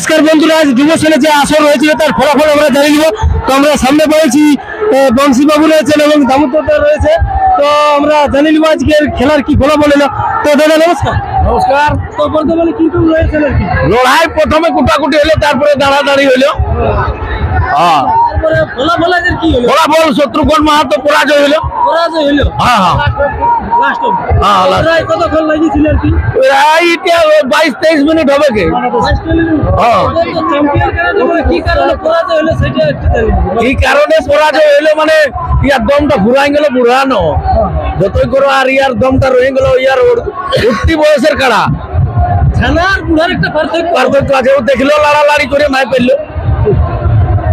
নমস্কার বন্ধুরা আজ ডিভোশনে যে আসর হয়েছিল তার ফলাফল আমরা জানিয়ে নিব। তো আমরা সামনে পেয়েছি বংশী বাবু রয়েছেন এবং দামোদর রয়েছে। তো আমরা জানিয়ে নিব আজকের খেলার কি ফলাফল এলো। তো দাদা নমস্কার। নমস্কার। তো বর্তমানে কি রকম রয়েছে আর লড়াই প্রথমে কুটাকুটি হলো তারপরে দাঁড়াদাঁড়ি হলো। হ্যাঁ। ফলাফল শত্রুঘ্ন মাহাতো পরাজয় হলো। পরাজয় হলো? হ্যাঁ হ্যাঁ। লাস্ট হ্যাঁ, বাইশ তেইশ মিনিট হবে কি? হ্যাঁ। কি কারণে পরাজয় হইল মানে ইয়ার দমটা ঘুরাই গেল বুড়ানো। যতই করো আর ইয়ার দমটা রয়ে গেল ইয়ার উঠতি বয়সের কাড়া। ছানা আর বুড়ার একটা পার্থক্য। পার্থক্য আছে ও দেখল লাড়ালাড়ি করে মাই পেললো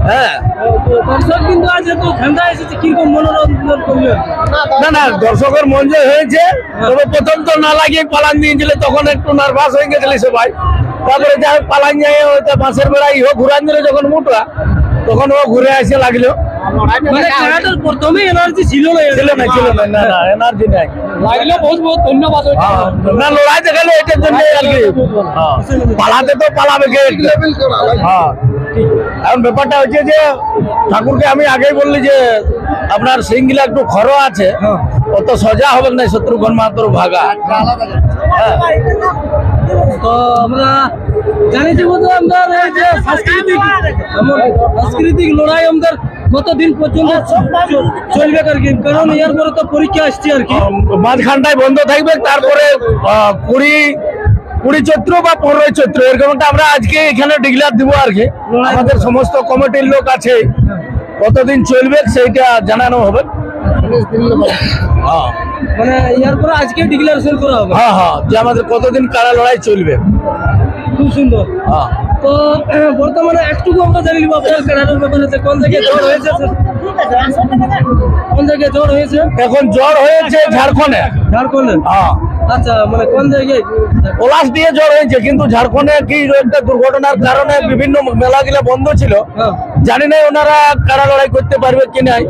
হ্যাঁ। দর্শক কিন্তু আজ এত ঠান্ডা এসেছে কীরকম মনোরঞ্জন করল না না দর্শকের মন জয় হয়েছে তবে প্রথম তো না লাগিয়ে পালান দিয়েছিল তখন একটু নার্ভাস হয়ে গেছিল সবাই তারপরে যা হোক পালান যায় বাঁশের বেড়া ইহো ঘুরান দিল যখন মুটরা তখন ও ঘুরে আসে লাগল। মানে প্রথমে এনার্জি ছিল না ছিল না ছিল না না না এনার্জি নাই। লাগল বহুত বহুত ধন্যবাদ হ্যাঁ, না লড়াই দেখাল এটার জন্য আর কি। হ্যাঁ, পালাতে তো পালাবে হ্যাঁ। এখন ব্যাপারটা হচ্ছে যে ঠাকুরকে আমি আগেই বললি যে আপনার সিংগুলা একটু খরো আছে অত সোজা হবে না শত্রুঘ্ন মাহাতোর ভাগা। হ্যাঁ। তো আমরা জানি যে আমরা এই যে সাংস্কৃতিক সাংস্কৃতিক লড়াই আমাদের কতদিন পর্যন্ত চলবে আর কি? কারণ এর পরে তো পরীক্ষা আসছে আর কি। মাঝখানটায় বন্ধ থাকবে তারপরে কুড়ি কুড়ি চৈত্র বা পনেরোই চৈত্র এরকম একটা আমরা আজকে এখানে ডিক্লেয়ার দিব আর কি। আমাদের সমস্ত কমিটির লোক আছে কতদিন চলবে সেইটা জানানো হবে। হ্যাঁ। মানে এর পরে আজকে ডিক্লারেশন করা হবে। হ্যাঁ হ্যাঁ যে আমাদের কতদিন কারা লড়াই চলবে। খুব সুন্দর। হ্যাঁ। তো বর্তমানে একটুকু আমরা জানি আপনার ব্যাপারে কোন জায়গায় জ্বর হয়েছে। কোন জায়গায় জ্বর হয়েছে? এখন জ্বর হয়েছে ঝাড়খণ্ডে। ঝাড়খণ্ডে। হ্যাঁ। আচ্ছা মানে কোন জায়গায়? পলাশ দিয়ে জ্বর হয়েছে কিন্তু ঝাড়খণ্ডে কি একটা দুর্ঘটনার কারণে বিভিন্ন মেলাগুলো বন্ধ ছিল। হ্যাঁ। জানি না ওনারা কারা লড়াই করতে পারবে কি নাই।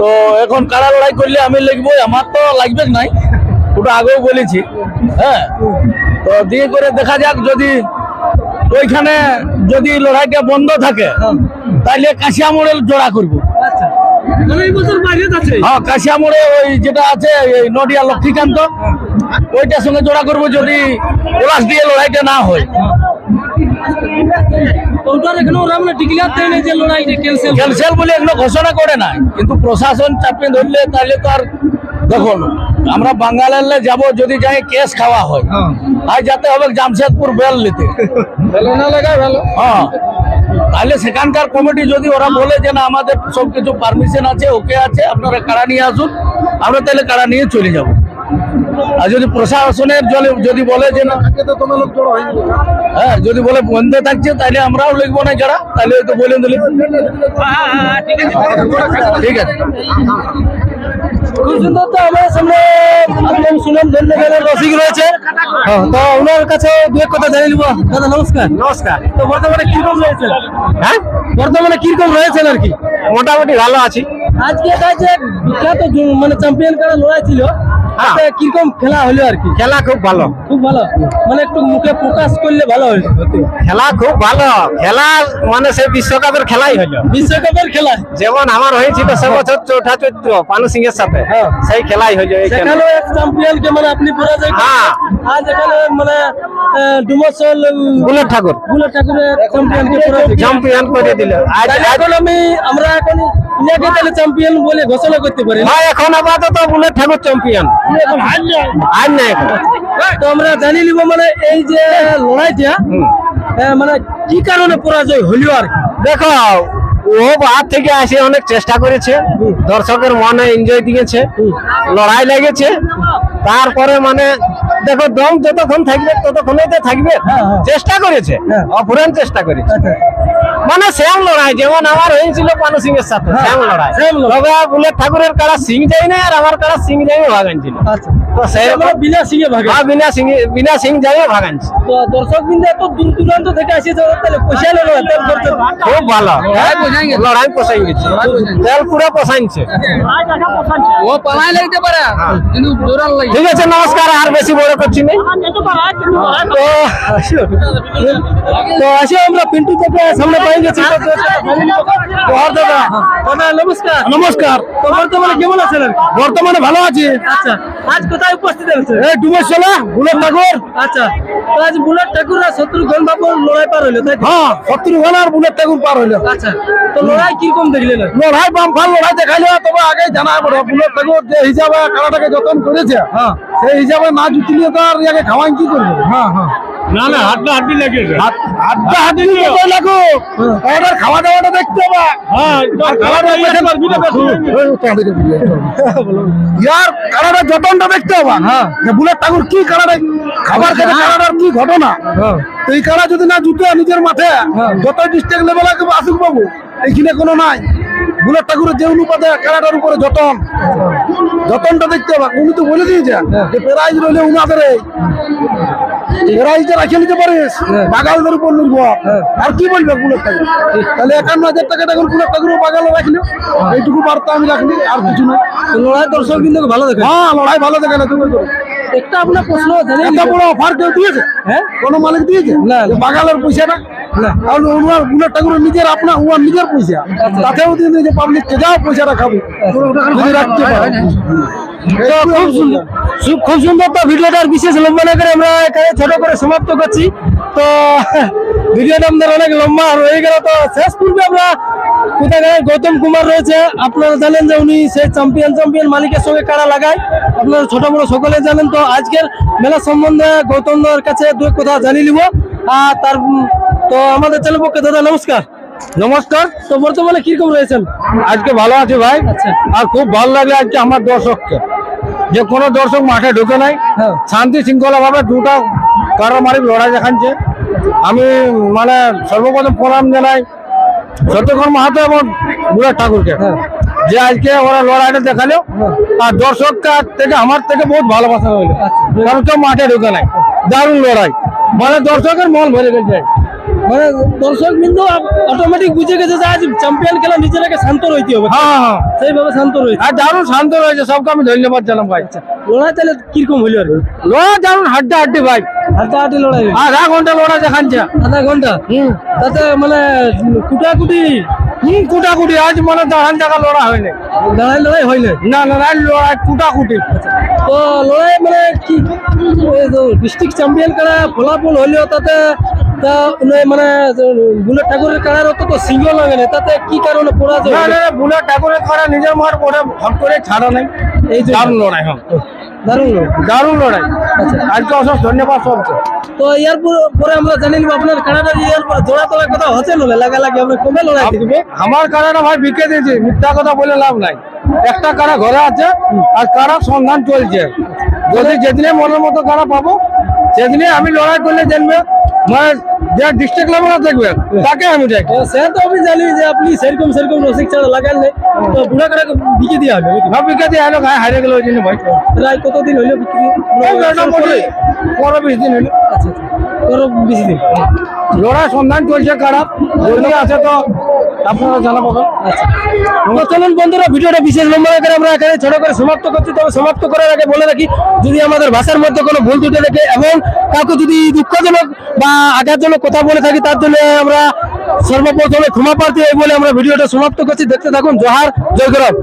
তো এখন কারা লড়াই করলে আমি লিখব আমার তো লাগবে নাই ওটা আগেও বলেছি। হ্যাঁ। তো দিয়ে করে দেখা যাক যদি ওইখানে যদি লড়াইটা বন্ধ থাকে হ্যাঁ। তাহলে কাশিয়া মোড়ের জোড়া করব। হ্যাঁ কাশিয়া মোড়ে ওই যেটা আছে এই নডিয়া লক্ষ্মীকান্ত ওইটার সঙ্গে জোড়া করব যদি পলাশ দিয়ে লড়াইটা না হয়। মানে না ক্যান্সেল বলে ঘোষণা করে নাই। কিন্তু প্রশাসন চাপিয়ে ধরলে তাহলে তো আর দেখুন আমরা বাঙ্গালের যাব যদি যাই কেস খাওয়া হয়। হ্যাঁ। আর যাতে হবে জামশেদপুর বেল নিতে। না হ্যাঁ। তাহলে সেখানকার কমিটি যদি ওরা বলে যে না আমাদের সব কিছু পারমিশন আছে ওকে আছে আপনারা কারা নিয়ে আসুন আমরা তাহলে কারা নিয়ে চলে যাব আর যদি প্রশাসনের জলে যদি বলে যে না হ্যাঁ যদি বলে বন্ধ থাকছে তাহলে আমরাও লিখব না যারা তাহলে হয়তো বলে দিলে ঠিক আছে খুব সুন্দর তো আমার সামনে একদম সুনাম ধন্যবাদের রসিক রয়েছে। হ্যাঁ, তো ওনার কাছে দু এক কথা জানিয়ে নিব। দাদা নমস্কার। নমস্কার। তো বর্তমানে কীরকম রয়েছে? হ্যাঁ? বর্তমানে কীরকম রয়েছেন আর কি? মোটামুটি ভালো আছি। আজকে বিখ্যাত মানে চ্যাম্পিয়ন কারা লড়াই ছিল। আজকে কীরকম খেলা হলো আর কি? খেলা খুব ভালো। খুব ভালো? মানে একটু মুখে প্রকাশ করলে ভালো হতো খেলা খুব ভালো। খেলা মানে সে বিশ্বকাপের খেলাই হলো বিশ্বকাপের খেলা যেমন আমার হয়েছিল সে বছর চৌঠা চৈত্র পানু সিং এর সাথে। হ্যাঁ। সেই খেলাই হলো সেখানেও এক চ্যাম্পিয়নকে মানে আপনি পরাজয়। হ্যাঁ। আজ এখানে মানে ডুমসল বুলেট ঠাকুর। বুলেট ঠাকুরের চ্যাম্পিয়নকে পরাজয় চ্যাম্পিয়ন করে দিল। এখন আমি আমরা এখন ইয়াকে তাহলে চ্যাম্পিয়ন বলে ঘোষণা করতে পারি না? হ্যাঁ এখন আপাতত বুলেট ঠাকুর চ্যাম্পিয়ন আর না এখন তো আমরা জানি নিব মানে এই যে লড়াইটা আহ, মানে কি কারণে পরাজয় হলো আর দেখো ও বাহার থেকে আসে অনেক চেষ্টা করেছে। দর্শকের মনে এনজয় দিয়েছে। লড়াই লেগেছে। তারপরে মানে দেখো দম যতক্ষণ থাকবে ততক্ষণই তো থাকবে। হ্যাঁ, হ্যাঁ। চেষ্টা করেছে। হ্যাঁ। অফুরান চেষ্টা করেছে। মানে শ্যাম লড়াই যেমন আমার হয়েছিল পানু সিং এর সাথে শ্যাম লড়াই। তবে বুলেট ঠাকুরের কারা সিং যাই না আর আমার কারা সিং যাই ভাগানছিল আচ্ছা। তো সেই বিনা সিংহে ভাগে হ্যাঁ বিনা সিং বিনা সিং যাই ভাগানছি তো দর্শক বিন্দু এত দূর দূরান্ত থেকে আসিয়েছে তাহলে পয়সা নেলো খুব ভালো। লড়াই পোষাই গেছে। তেল পুরো পোষাইছে ও পালাই লাগতে পারে। কিন্তু জোরাল লাগে ঠিক আছে নমস্কার আর বেশি বড় করছি না। তো তো আসি আমরা পিন্টু থেকে সামনে পাই। দাদা দাদা। নমস্কার। নমস্কার। বর্তমানে কেমন আছেন? বর্তমানে ভালো আছি। আচ্ছা। আজ কোথায় উপস্থিত হয়েছে? এই ডুবের চলা বুলেট ঠাকুর। আচ্ছা তো আজ বুলেট ঠাকুর আর শত্রুঘ্ন বাবুর লড়াই পার হইল তাই হ্যাঁ শত্রু ঘন আর বুলেট ঠাকুর পার হইল। আচ্ছা তো লড়াই কীরকম দেখলেন? আর? লড়াই বামফাল লড়াই দেখাইলো তবে আগে জানা বড় বুলেট ঠাকুর যে হিসাবে খেলাটাকে যতন করেছে হ্যাঁ। সেই হিসাবে না জুতিলে তো আর ইয়াকে খাওয়াই কি করবে? হ্যাঁ হ্যাঁ। না না হাড্ডা হাড্ডি লাগিয়েছে। আড্ডা হাড্ডি কই লাগো ওদের খাওয়া দাওয়াটা দেখে ইয়ার কালারটা যতনটা দেখতে হবে হ্যাঁ। যে বুলেট ঠাকুর কি খাবার খেতে কালারটার কি ঘটনা? হ্যাঁ। এই কারা যদি না জুটে নিজের মাঠে যত ডিস্ট্রিক্ট লেভেল আসুক বাবু এইখানে কোনো নাই। বুলেট ঠাকুরের যে অনুপাতে খেলাটার উপরে যতন যতনটা দেখতে হবে। উনি তো বলে দিয়েছেন যে প্রাইজ রইলে উনাদের প্রাইজটা রাখে নিতে পারিস। বাগালদের উপর নির্ভর। আর কি বলবে বুলেট ঠাকুর? তাহলে একান্ন হাজার এখন বুলেট ঠাকুরও বাগালে রাখল। এইটুকু বার্তা আমি রাখলি আর কিছু না লড়াই দর্শক বিন্দু ভালো দেখে। হ্যাঁ লড়াই ভালো দেখে না তুমি। একটা আপনার প্রশ্ন জানেন এত বড় অফার কেউ দিয়েছে? হ্যাঁ। কোনো মালিক দিয়েছে? বাগালের পয়সাটা তাহলে ওনার বুলেট ঠাকুরের নিজের আপনার ওনার নিজের পয়সা। তাতেও দিয়ে দিয়েছে পাবলিককে যাও পয়সাটা খাব। যদি রাখতে পারো। খুব সুন্দর সু- খুব সুন্দর তো ভিডিওটার বিশেষ লম্বা না করে আমরা এখানে ছোট করে সমাপ্ত করছি। তো ভিডিওটা আমাদের অনেক লম্বা হয়ে গেল। তো শেষ পূর্বে আমরা কোথায় গৌতম কুমার রয়েছে। আপনারা জানেন যে উনি সেই চ্যাম্পিয়ন চ্যাম্পিয়ন মালিকের সঙ্গে কারা লাগায়। আপনারা ছোট বড় সকলে জানেন। তো আজকের মেলা সম্বন্ধে গৌতমদের কাছে দু কথা জানিয়ে নিব। আর তার তো আমাদের চ্যানেল পক্ষে দাদা নমস্কার। নমস্কার। তো বর্তমানে কীরকম রয়েছেন? আজকে ভালো আছে ভাই। আচ্ছা। আর খুব ভালো লাগে আজকে আমার দর্শককে। যে কোনো দর্শক মাঠে ঢুকে নাই। হ্যাঁ। শান্তি শৃঙ্খলা ভাবে দুটা কারোমারি লড়াই দেখাচ্ছে। আমি মানে সর্বপ্রথম প্রণাম জানাই সত্যকর মাহাতো এবং বুড়ার ঠাকুরকে। হ্যাঁ। যে আজকে ওরা লড়াইটা দেখাল। আর দর্শক থেকে আমার থেকে বহুত ভালোবাসা হইল আচ্ছা। কারণ কেউ মাঠে ঢুকে নাই। দারুণ লড়াই। মানে দর্শকের মন ভরে গেছে। মানে দর্শক বিন্দু অটোমেটিক বুঝে গেছে যে আজ চ্যাম্পিয়ন খেলা নিজেরাকে শান্ত রইতে হবে। হ্যাঁ হ্যাঁ সেইভাবে শান্ত রয়েছে আর দারুণ শান্ত রয়েছে সবকে আমি ধন্যবাদ জানাম ভাই। লড়াই তাহলে কীরকম হইল আর? লড়াই দারুণ হাড্ডা হাড্ডি ভাই। হাড্ডাহাড্ডি লড়াই। হইল। আধা ঘণ্টা লড়াই দেখাচ্ছে আধা ঘণ্টা? তাতে মানে কুটাকুটি? হুম কুটাকুটি। আজ মানে দাঁড়ান জায়গা লড়া হয়নি। লড়াই লড়াই হয় না না লড়াই লড়াই কুটাকুটি। তো লড়াই মানে কি? ডিস্ট্রিক্ট চ্যাম্পিয়ন খেলা ফলাফল হইলেও তাতে তা মানে বুলেট ঠাকুরের অত তো লাগে না তাতে কি কারণে না না বুলেট ঠাকুরের করা নিজের হট করে ছাড়া নাই। এই যে দারুণ লড়াই হ্যাঁ। দারুণ লড়াই। দারুণ লড়াই। আজকে অসংখ্য ধন্যবাদ সবকে তো ইয়ার পর- আমরা জানি নিব আপনার খেলাটা ইয়ার পরে জোড়া তোলা কথা হচ্ছে নলে লাগা লাগে আমরা কবে লড়াই দেখব? আমার কারাটা ভাই বিকে দিয়েছি মিথ্যা কথা বলে লাভ নাই। একটা কারা ঘরে আছে আর কারা সন্ধান চলছে। যদি যেদিনে মনের মতো কারা পাবো সেদিনে আমি লড়াই করলে জানবে মানে যে ডিস্ট্রিক্ট লেভেলে দেখবে তাকে আমি দেখি। স্যার তো আমি জানি যে আপনি সেরকম সেরকম রসিক ছাড়া লাগান নেই। তো বুড়া করে বিকে দিয়ে হবে সব বিকে দিয়ে এলো গায়ে হারিয়ে গেল ওই জন্য ভাই প্রায় কতদিন হইল বিক্রি? পনেরো বিশ দিন হইল। আচ্ছা আচ্ছা। বিশ বেশি দিন। লড়াই সন্ধান চলছে খারাপ। যদি আছে তো আপনারা জানা পাবেন আচ্ছা চলুন বন্ধুরা, ভিডিওটা বিশেষ লম্বা করে আমরা এখানে ছোট করে সমাপ্ত করছি। তবে সমাপ্ত করার আগে বলে রাখি, যদি আমাদের ভাষার মধ্যে কোনো ভুল ত্রুটি থাকে এবং কাউকে যদি দুঃখজনক বা আঘাতজনক কথা বলে থাকি, তার জন্য আমরা সর্বপ্রথমে ক্ষমা প্রার্থী বলে আমরা ভিডিওটা সমাপ্ত করছি। দেখতে থাকুন, জোহার জয় গৌরব